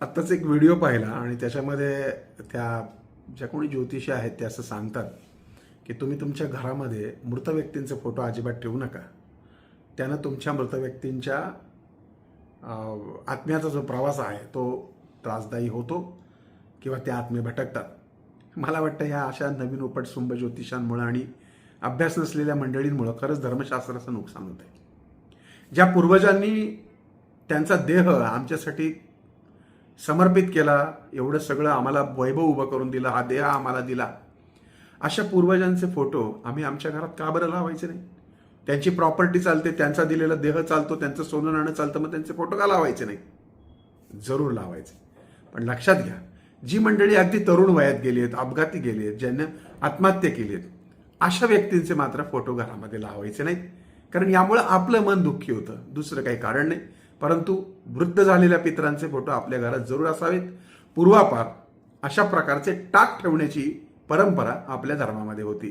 आत्ताच एक व्हिडिओ पाहिला आणि त्याच्यामध्ये त्या ज्या कोणी ज्योतिषी आहेत ते असं सांगतात की तुम्ही तुमच्या घरामध्ये मृत व्यक्तींचे फोटो अजिबात ठेवू नका. त्यानं तुमच्या मृत व्यक्तींच्या आत्म्याचा जो प्रवास आहे तो त्रासदायी होतो किंवा त्या आत्मे भटकतात. मला वाटतं ह्या अशा नवीन उपटसुंभ ज्योतिषांमुळं आणि अभ्यास नसलेल्या मंडळींमुळं खरंच धर्मशास्त्राचं नुकसान होतं आहे ज्या पूर्वजांनी त्यांचा देह आमच्यासाठी समर्पित केला एवढं सगळं आम्हाला वैभव उभं करून दिलं हा देह आम्हाला दिला. अशा पूर्वजांचे फोटो आम्ही आमच्या घरात का बरं लावायचे नाही? त्यांची प्रॉपर्टी चालते त्यांचा दिलेला देह चालतो त्यांचं सोनं नाणं चालतं मग त्यांचे फोटो का लावायचे नाही? जरूर लावायचे. पण लक्षात घ्या जी मंडळी अगदी तरुण वयात गेली आहेत अपघाती गेली आहेत ज्यांना आत्महत्या केली आहेत अशा व्यक्तींचे मात्र फोटो घरामध्ये लावायचे नाहीत. कारण यामुळं आपलं मन दुःखी होतं. दुसरं काही कारण नाही. परंतु वृद्ध झालेल्या पितरांचे फोटो आपल्या घरात जरूर असावेत. पूर्वापार अशा प्रकारचे टाक ठेवण्याची परंपरा आपल्या धर्मामध्ये होती.